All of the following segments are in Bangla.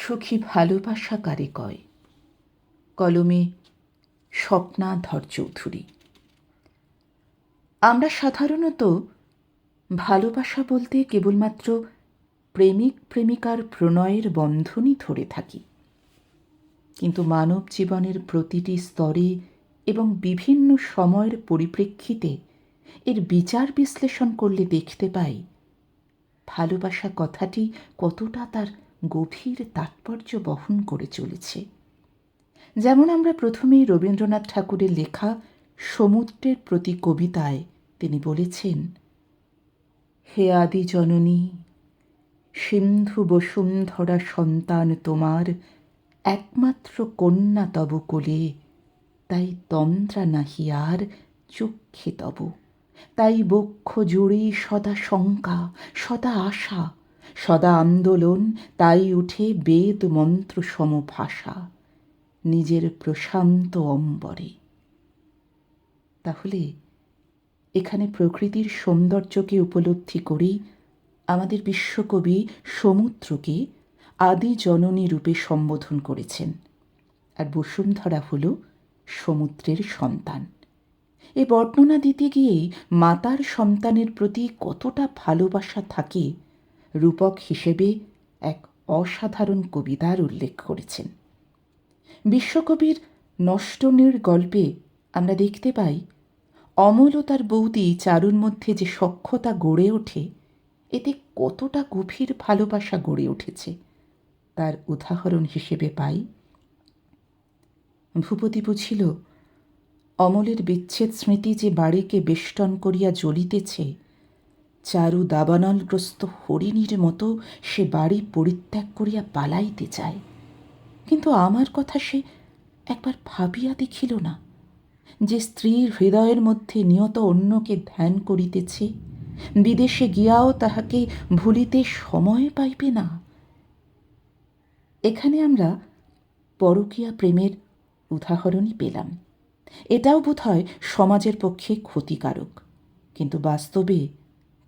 সখী ভালোবাসা কারে কয়। কলমে স্বপ্নাধর চৌধুরী। আমরা সাধারণত ভালোবাসা বলতে কেবলমাত্র প্রেমিক প্রেমিকার প্রণয়ের বন্ধনই ধরে থাকি। কিন্তু মানব জীবনের প্রতিটি স্তরে এবং বিভিন্ন সময়ের পরিপ্রেক্ষিতে এর বিচার বিশ্লেষণ করলে দেখতে পাই, ভালোবাসা কথাটি কতটা তার গভীর তাৎপর্য বহন করে চলেছে। যেমন আমরা প্রথমেই রবীন্দ্রনাথ ঠাকুরের লেখা সমুদ্রের প্রতি কবিতায় তিনি বলেছেন, হে আদি জননী, সিন্ধু বসুন্ধরা সন্তান তোমার একমাত্র কন্যা তব কোলে, তাই তন্দ্রা নাহি আর চক্ষে তব। তাই বক্ষ জুড়ে সদা শঙ্কা, সদা আশা সদা আন্দোলন, তাই উঠে বেদ মন্ত্র সম ভাষা, নিজের প্রশান্ত অম্বরে। তাহলে এখানে প্রকৃতির সৌন্দর্যকে উপলব্ধি করেই আমাদের বিশ্বকবি সমুদ্রকে আদি জননী রূপে সম্বোধন করেছেন। আর বসুন্ধরা হল সমুদ্রের সন্তান। এ বর্ণনা দিতে গিয়েই মাতার সন্তানের প্রতি কতটা ভালোবাসা থাকে রূপক হিসেবে এক অসাধারণ কবিতার উল্লেখ করেছেন। বিশ্বকবির নষ্টনীর গল্পে আমরা দেখতে পাই, অমল ও তার বৌদি চারুর মধ্যে যে সক্ষতা গড়ে ওঠে, এতে কতটা গভীর ভালোবাসা গড়ে উঠেছে, তার উদাহরণ হিসেবে পাই। ভূপতি বুঝিল, অমলের বিচ্ছেদ স্মৃতি যে বাড়িকে বেষ্টন করিয়া জ্বলিতেছে চারু দাবানলগ্রস্ত হরিণীর মতো সে বাড়ি পরিত্যাগ করিয়া পালাইতে চায়। কিন্তু আমার কথা সে একবার ভাবিয়া দেখিল না যে স্ত্রীর হৃদয়ের মধ্যে নিয়ত অন্যকে ধ্যান করিতেছে, বিদেশে গিয়াও তাহাকে ভুলিতে সময় পাইবে না। এখানে আমরা পরকীয়া প্রেমের উদাহরণই পেলাম। এটাও বোধ হয় সমাজের পক্ষে ক্ষতিকারক, কিন্তু বাস্তবে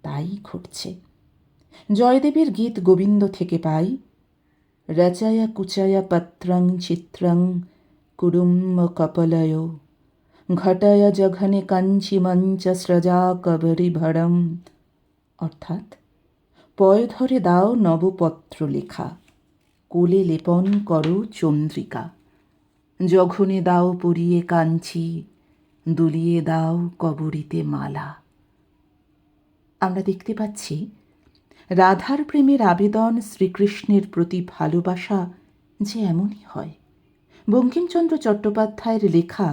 তাই ঘটছে। জয়দেবের গীত গোবিন্দ থেকে পাই। রচায়া কুচায়া পত্রং চিত্রং কুড়ুম্ব কপলয়। ঘটয় জঘনে কাঞ্চি মঞ্চ স্রজা কবরি ভরম অর্থাৎ, পয় ধরে দাও নবপত্র লেখা। কোলে লেপন করো চন্দ্রিকা। যখনে দাও পরিয়ে কাঞ্চি, দুলিয়ে দাও কবরিতে মালা। আমরা দেখতে পাচ্ছি, রাধার প্রেমের আবেদন শ্রীকৃষ্ণের প্রতি ভালোবাসা যে এমনই হয়। বঙ্কিমচন্দ্র চট্টোপাধ্যায়ের লেখা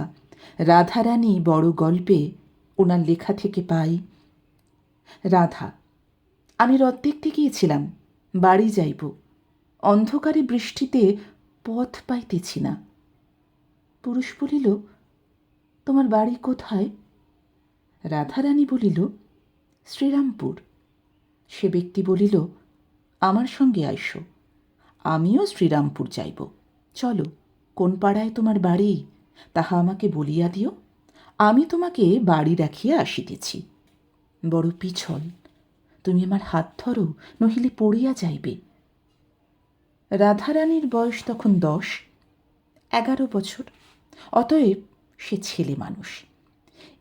রাধারানী বড় গল্পে ওনার লেখা থেকে পাই, রাধা, আমি রথ দেখতে গিয়েছিলাম, বাড়ি যাইব। অন্ধকারে বৃষ্টিতে পথ পাইতেছি না। পুরুষ বলিল, তোমার বাড়ি কোথায়? রাধারানী বলিল শ্রীরামপুর। সে ব্যক্তি বলিল, আমার সঙ্গে আইসো। আমিও শ্রীরামপুর যাইব। চলো, কোন পাড়ায় তোমার বাড়ি? তাহা আমাকে বলিয়া দিও। আমি তোমাকে বাড়ি রাখিয়া আসিতেছি বড় পিছল, তুমি আমার হাত ধরো, নহিলে পড়িয়া যাইবে রাধারানীর বয়স তখন দশ, এগারো বছর। অতএব সে ছেলে মানুষ।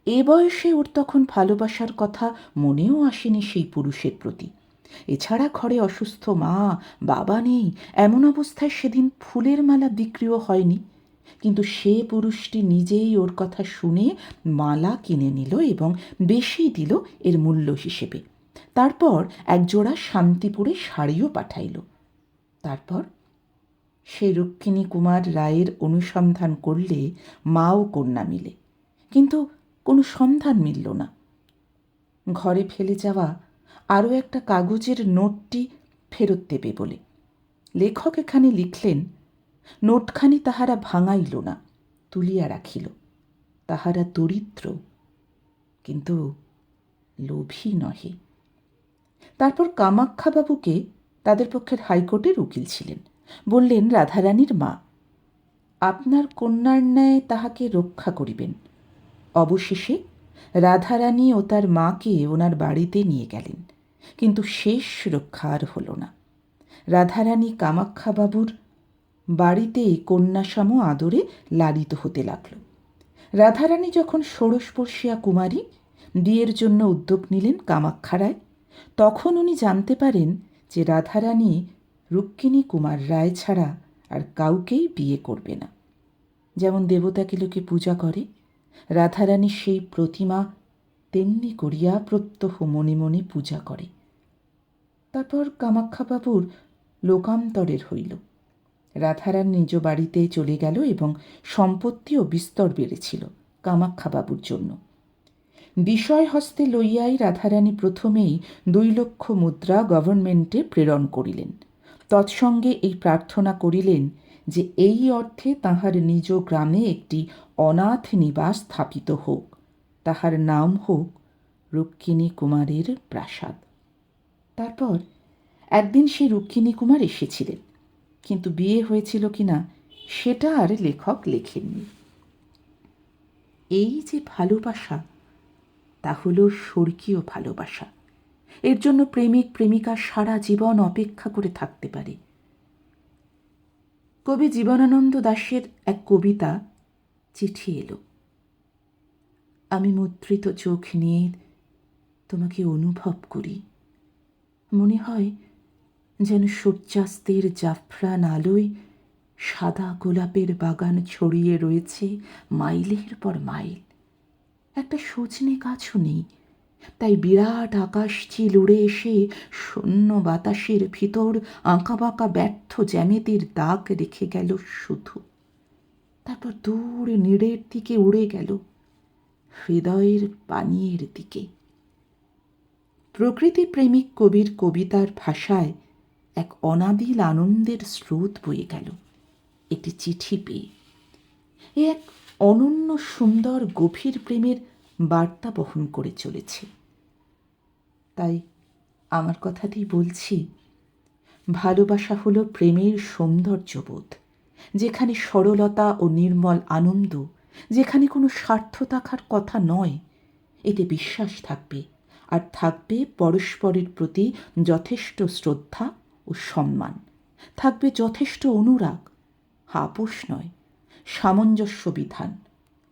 এ বয়সে ওর তখন ভালোবাসার কথা মনেও আসেনি সেই পুরুষের প্রতি। এছাড়া ঘরে অসুস্থ মা, বাবা নেই, এমন অবস্থায় সেদিন ফুলের মালা বিক্রিও হয়নি। কিন্তু সে পুরুষটি নিজেই ওর কথা শুনে মালা কিনে নিল এবং বেশি দিল এর মূল্য হিসেবে। তারপর একজোড়া শান্তিপুরে শাড়িও পাঠাইল। তারপর সে রুক্মিণী কুমার রায়ের অনুসন্ধান করলে মা ও কন্যা মিলে। কিন্তু কোনো সন্ধান মিলল না। ঘরে ফেলে যাওয়া আরও একটা কাগজের নোটটি ফেরত দেবে বলে। লেখক এখানে লিখলেন, নোটখানি তাহারা ভাঙাইল না, তুলিয়া রাখিল। তাহারা দরিদ্র, কিন্তু লোভী নহে। তারপর কামাক্ষাবাবুকে তাদের পক্ষের হাইকোর্টের উকিল ছিলেন। বললেন, রাধারানীর মা, আপনার কন্যার ন্যায় তাহাকে রক্ষা করিবেন। অবশেষে রাধারানী ও তার মাকে ওনার বাড়িতে নিয়ে গেলেন। কিন্তু শেষ রক্ষা আর হল না। রাধারানী কামাক্ষাবাবুর বাড়িতেই কন্যাসাম আদরে লালিত হতে লাগল। রাধারানী যখন ষোড়শপর্ষিয়া কুমারী বিয়ের জন্য উদ্যোগ নিলেন কামাক্ষারায় তখন উনি জানতে পারেন যে রাধারানী রুক্মিণী কুমার রায় ছাড়া আর কাউকেই বিয়ে করবে না। যেমন দেবতাকে লোকে পূজা করে রাধারানী সেই প্রতিমা তেমনি করিয়া প্রত্যহ মনে মনে পূজা করে। তারপর কামাক্ষাবাবুর লোকান্তরের হইল। রাধারান নিজ বাড়িতে চলে গেল এবং সম্পত্তিও বিস্তর বেড়েছিল কামাক্ষাবাবুর জন্য। বিষয় হস্তে লইয়াই রাধারানী প্রথমেই দুই লক্ষ মুদ্রা গভর্নমেন্টে প্রেরণ করিলেন। তৎসঙ্গে এই প্রার্থনা করিলেন যে এই অর্থে তাহার নিজ গ্রামে একটি অনাথ নিবাস স্থাপিত হোক। তাহার নাম হোক রুক্মিণী কুমারের প্রাসাদ। তারপর একদিন সেই রুক্মিণী কুমার এসেছিলেন। কিন্তু বিয়ে হয়েছিল কিনা সেটা আর লেখক লেখেননি। এই যে ভালোবাসা, তা হলো স্বর্গীয় ভালোবাসা। এর জন্য প্রেমিক, প্রেমিকা সারা জীবন অপেক্ষা করে থাকতে পারে। কবি জীবনানন্দ দাশের এক কবিতা চিঠি এলো। আমি মুদ্রিত চোখ নিয়ে তোমাকে অনুভব করি। মনে হয় যেন সূর্যাস্তের জাফরান আলোয় সাদা গোলাপের বাগান ছড়িয়ে রয়েছে মাইলের পর মাইল। একটা সজনে গাছও নেই। তাই বিরাট আকাশ চিল উড়ে এসে শূন্য বাতাসের ভিতর আঁকাবাঁকা ব্যর্থ জ্যামিতির দাগ রেখে গেল শুধু। তারপর দূর নীড়ের দিকে উড়ে গেল, হৃদয়ের পানীয়ের দিকে। প্রকৃতি প্রেমিক কবির কবিতার ভাষায় এক অনাবিল আনন্দের স্রোত বয়ে গেল। একটি চিঠি পেয়ে। এ এক অনন্য সুন্দর গভীর প্রেমের বার্তা বহন করে চলেছে। তাই আমার কথাতেই বলছি, ভালোবাসা হলো প্রেমের সৌন্দর্যবোধ, যেখানে সরলতা ও নির্মল আনন্দ, যেখানে কোনো স্বার্থ থাকার কথা নয়, এতে বিশ্বাস থাকবে আর থাকবে পরস্পরের প্রতি যথেষ্ট শ্রদ্ধা ও সম্মান। থাকবে যথেষ্ট অনুরাগ আপোষ নয়, সামঞ্জস্য বিধান,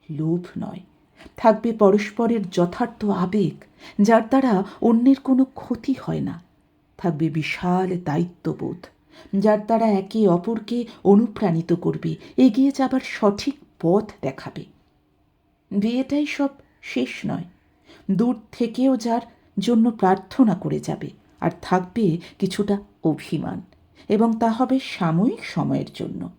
লোভ নয়। থাকবে পরস্পরের যথার্থ আবেগ, যার দ্বারা অন্যের কোনো ক্ষতি হয় না। থাকবে বিশাল দায়িত্ববোধ, যার দ্বারা একে অপরকে অনুপ্রাণিত করবে, এগিয়ে যাবার সঠিক পথ দেখাবে। বিয়েটাই সব শেষ নয়, দূর থেকেও যার জন্য প্রার্থনা করে যাবে, আর থাকবে কিছুটা অভিমান, এবং তা হবে সাময়িক সময়ের জন্য।